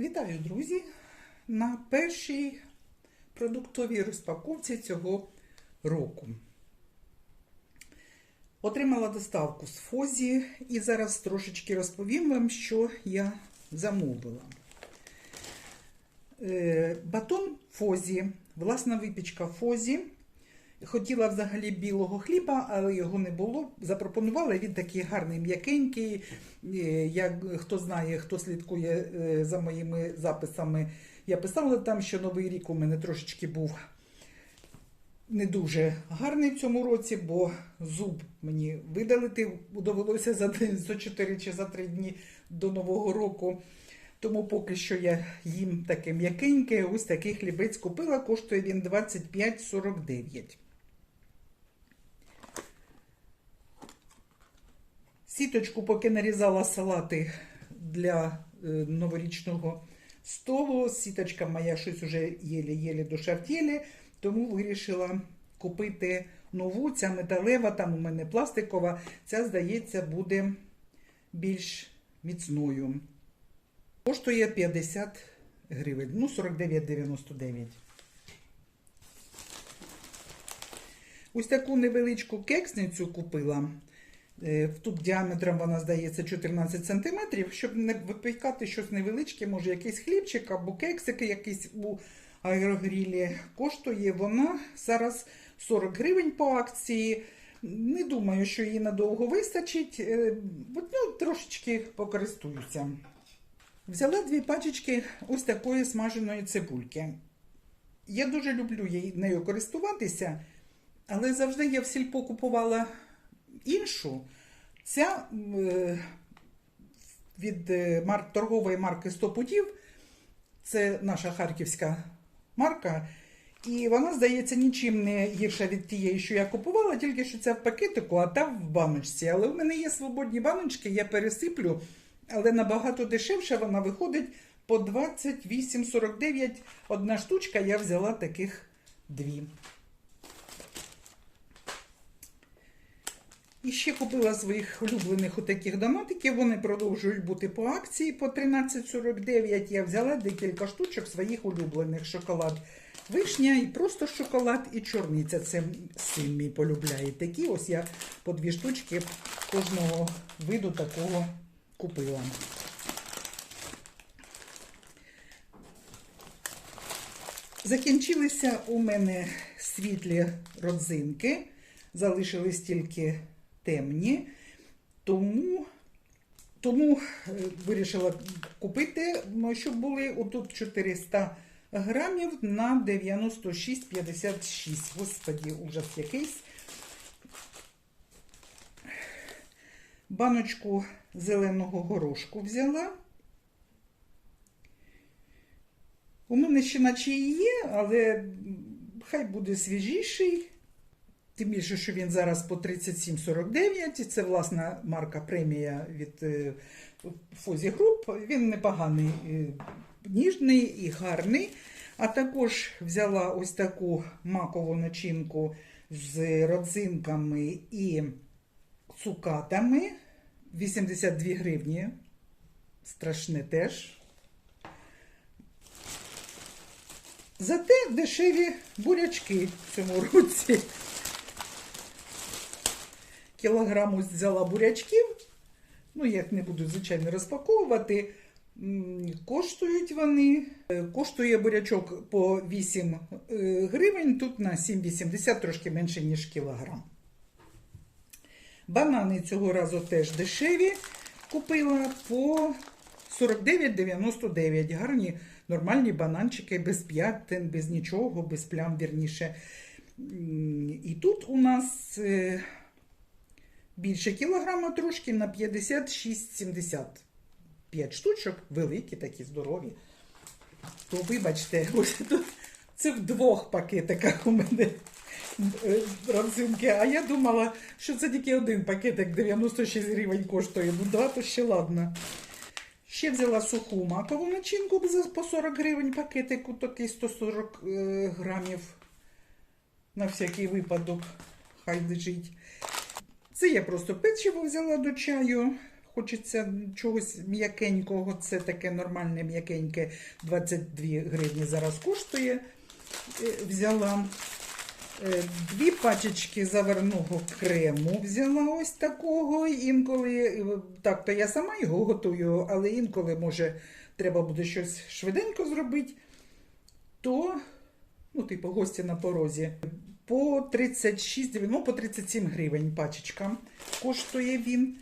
Вітаю, друзі! На першій продуктовій розпаковці цього року. Отримала доставку з Фозі і зараз трошечки розповім вам, що я замовила. Е, Батон Фозі, власна випічка Фозі. Хотіла взагалі білого хліба, але його не було. Запропонувала він такий гарний, м'якенький. Як хто знає, хто слідкує е, за моїми записами, я писала там, що новий рік у мене трошечки був не дуже гарний в цьому році, бо зуб мені видалити довелося за, за 4 чи за 3 дні до Нового року. Тому поки що я їм таке м'якеньке, ось такий хлібець купила, коштує він 25,49. Сіточку, поки нарізала салати для е, новорічного столу. Сіточка моя щось уже єлі-єлі дошартєлі, тому вирішила купити нову. Ця металева, там у мене пластикова. Ця, здається, буде більш міцною. Коштує 50 гривень, ну 49,99. Ось таку невеличку кексницю купила. Е, Тут діаметром вона здається 14 см, щоб не випікати щось невеличке, може якийсь хлібчик або кексики якісь у аерогрілі. Коштує вона зараз 40 гривень по акції. Не думаю, що її надовго вистачить. Е, Ну, трошечки покористуюся. Взяла дві пачечки ось такої смаженої цибульки. Я дуже люблю нею користуватися, але завжди я в сільпо купувала іншу. Ця е, від е, торгової марки 100 путів. Це наша харківська марка. І вона, здається, нічим не гірша від тієї, що я купувала, тільки що ця в пакетику, а та в баночці. Але в мене є свободні баночки, я пересиплю, але набагато дешевше вона виходить по 28,49 одна штучка. Я взяла таких дві. І ще купила своїх улюблених отаких донатиків. Вони продовжують бути по акції по 13,49. Я взяла декілька штучок своїх улюблених шоколад. Вишня і просто шоколад і чорниця. Це син мій полюбляє такі. Ось я по дві штучки кожного виду такого купила. Закінчилися у мене світлі родзинки, залишились тільки темні, тому, тому е, вирішила купити, щоб були отут 400 грамів на 96,56. Господі, ужас якийсь. Баночку зеленого горошку взяла. У мене ще наче і є, але хай буде свіжіший. Тим більше, що він зараз по 37,49. Це власна марка премія від е, Фозі Груп. Він непоганий, е, ніжний і гарний. А також взяла ось таку макову начинку з родзинками і цукатами. 82 гривні. Страшне теж. Зате дешеві бурячки в цьому році. Кілограм ось взяла бурячків. Ну, я їх не буду, звичайно, розпаковувати. Коштують вони. е, Коштує бурячок по 8 е, гривень, тут на 7,80 трошки менше, ніж кілограм. Банани цього разу теж дешеві. Купила по 49,99. Гарні нормальні бананчики без п'ятин, без нічого, без плям, вірніше. І тут у нас е, більше кілограма трошки на 56,70. 5 штучок, великі, такі здорові. То вибачте, це в двох пакетиках у мене е, родзинки. А я думала, що це тільки один пакетик 96 гривень коштує. Ну, два, то ще ладно. Ще взяла суху макову начинку по 40 гривень пакетику, такий 140 е, грамів. На всякий випадок, хай лежить. Це я просто печиво взяла до чаю. Хочеться чогось м'якенького. Це таке нормальне м'якеньке 22 гривні зараз коштує. Е, Взяла Е, дві пачечки заварного крему. Взяла ось такого. Інколи е, так, то я сама його готую, але інколи, може, треба буде щось швиденько зробити, то, ну, типу, гості на порозі. По 36, ну, по 37 гривень пачечка коштує він.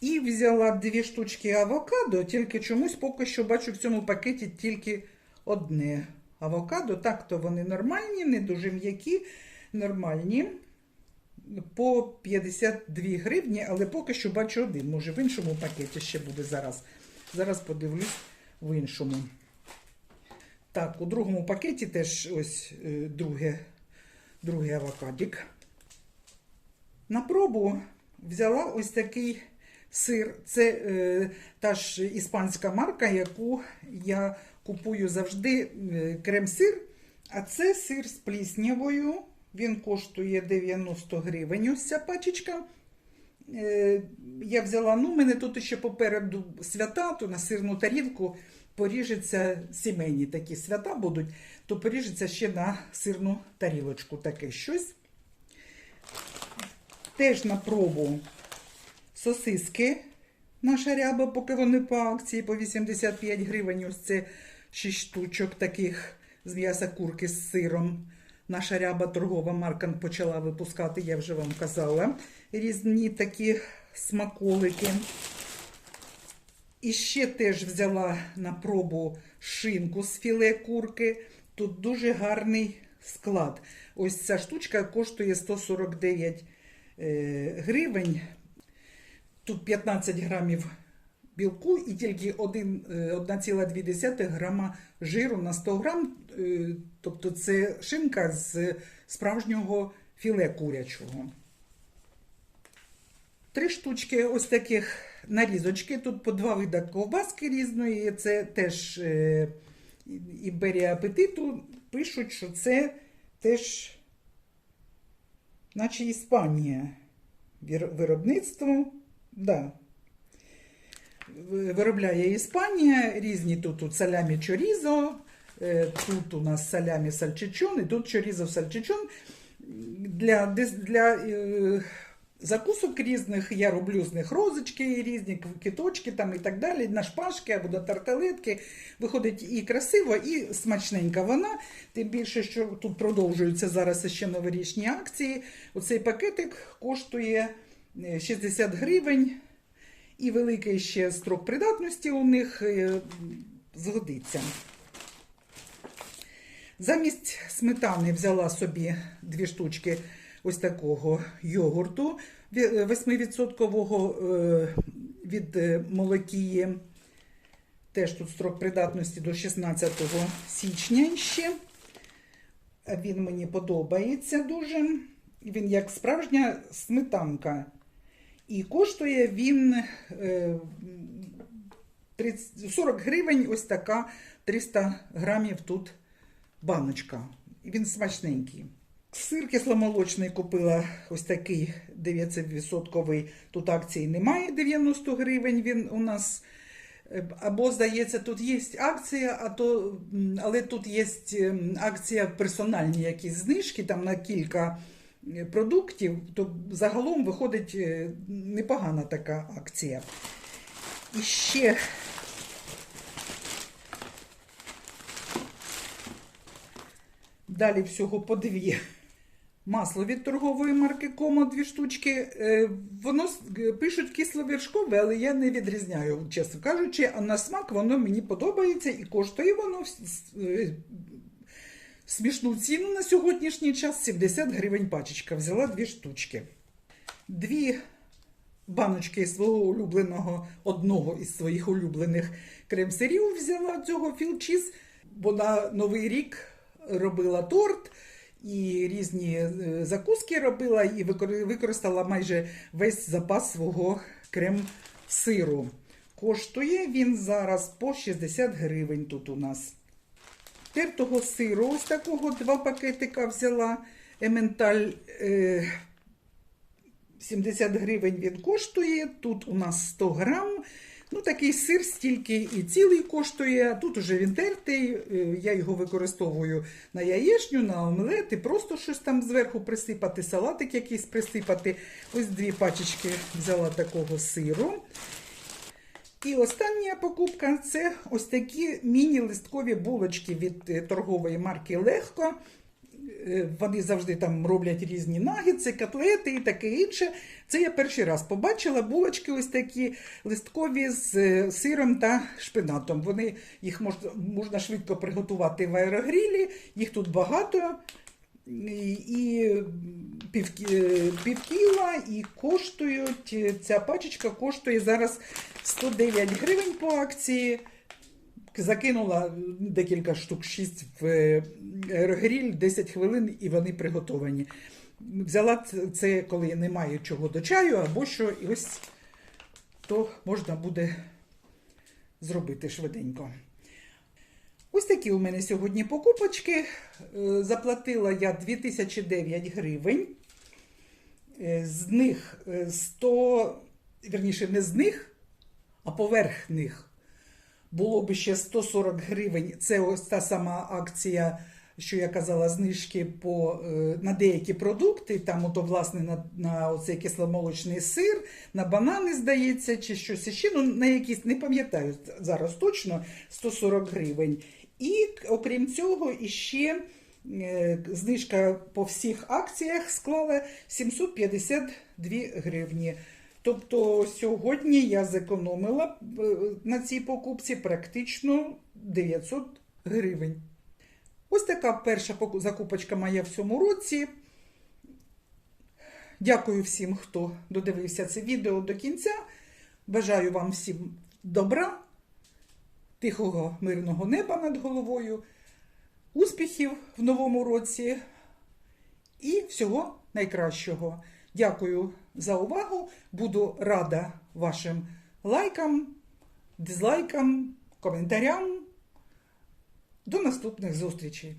І взяла дві штучки авокадо, тільки чомусь поки що бачу в цьому пакеті тільки одне авокадо. Так, то вони нормальні, не дуже м'які, нормальні. По 52 гривні, але поки що бачу один. Може, в іншому пакеті ще буде зараз. Зараз подивлюсь в іншому. Так, у другому пакеті теж ось е, друге, другий авокадик. На пробу взяла ось такий сир. Це е, та ж іспанська марка, яку я купую завжди е, крем-сир. А це сир з пліснявою. Він коштує 90 гривень. Ось ця пачечка. Я взяла, ну, мене тут ще попереду свята, то на сирну тарілку поріжеться сімейні такі свята будуть, то поріжеться ще на сирну тарілочку таке щось. Теж на пробу сосиски наша ряба, поки вони по акції по 85 гривень. Ось це 6 штучок таких з м'яса курки з сиром. Наша ряба торгова марка почала випускати, я вже вам казала, різні такі смаколики. І ще теж взяла на пробу шинку з філе курки. Тут дуже гарний склад. Ось ця штучка коштує 149 е, гривень. Тут 15 грамів білку і тільки е, 1,2 грама жиру на 100 грам. Е, Тобто це шинка з справжнього філе курячого. Три штучки ось таких нарізочки. Тут по два вида ковбаски різної. Це теж е, імперія апетиту. Пишуть, що це теж, наче Іспанія. Виробництво. Да. Виробляє Іспанія. Різні тут, тут салямі чорізо. е, Тут у нас салямі сальчичон, і тут чорізо сальчичон. Для, для е, закусок різних я роблю з них розочки, різні киточки там і так далі, на шпажки або на тарталетки. Виходить і красиво, і смачненька вона. Тим більше, що тут продовжуються зараз ще новорічні акції. Оцей пакетик коштує е, 60 гривень. І великий ще строк придатності у них е, згодиться. Замість сметани взяла собі дві штучки ось такого йогурту 8% е, від е, молокії. Теж тут строк придатності до 16 січня ще. Він мені подобається дуже. Він як справжня сметанка. І коштує він е, 30, 40 гривень, ось така 300 грамів тут баночка. Він смачненький. Сир кисломолочний купила ось такий 9%. Тут акції немає 90 гривень. Він у нас. Е, Або, здається, тут є акція, а то, але тут є ем, акція персональні якісь знижки там на кілька е, продуктів, то загалом виходить е, непогана така акція. І ще далі всього по дві. Масло від торгової марки Комо дві штучки. Е, Воно г- пишуть кисловіршкове, але я не відрізняю, чесно кажучи. А на смак воно мені подобається і коштує воно е, смішну ціну на сьогоднішній час 70 гривень пачечка. Взяла дві штучки. Дві баночки свого улюбленого, одного із своїх улюблених крем-сирів взяла цього філчіз, бо на Новий рік робила торт і різні е, закуски робила, і використала майже весь запас свого крем-сиру. Коштує він зараз по 60 гривень тут у нас. Тертого сиру, ось такого два пакетика взяла. Ементаль е, 70 гривень він коштує. Тут у нас 100 грам. Ну, такий сир стільки і цілий коштує. Тут уже він тертий. е, Я його використовую на яєчню, на омлет і просто щось там зверху присипати, салатик якийсь присипати. Ось дві пачечки взяла такого сиру. І остання покупка це ось такі міні-листкові булочки від е, торгової марки Легко. Е, Вони завжди там роблять різні нагідці, котлети і таке інше. Це я перший раз побачила булочки ось такі листкові з е, сиром та шпинатом. Вони їх можна, можна швидко приготувати в аерогрілі, їх тут багато. І, і пів, півкіла, і коштують, ця пачечка коштує зараз 109 гривень по акції. Закинула декілька штук, 6 в е, аерогріль, 10 хвилин, і вони приготовані. Взяла це, коли немає чого до чаю, або що, і ось то можна буде зробити швиденько. Ось такі у мене сьогодні покупочки. Е, Заплатила я 2009 гривень. Е, З них е, 100, вірніше, не з них, а поверх них було б ще 140 гривень. Це ось та сама акція, що я казала, знижки по, е, на деякі продукти. Там, ото, власне, на, на оцей кисломолочний сир, на банани, здається, чи щось ще. Ну, на якісь, не пам'ятаю зараз точно, 140 гривень. І окрім цього, іще е, знижка по всіх акціях склала 752 гривні. Тобто сьогодні я зекономила е, на цій покупці практично 900 гривень. Ось така перша закупочка моя в цьому році. Дякую всім, хто додивився це відео до кінця. Бажаю вам всім добра, тихого, мирного неба над головою, успіхів в новому році і всього найкращого. Дякую за увагу. Буду рада вашим лайкам, дизлайкам, коментарям. До наступних зустрічей!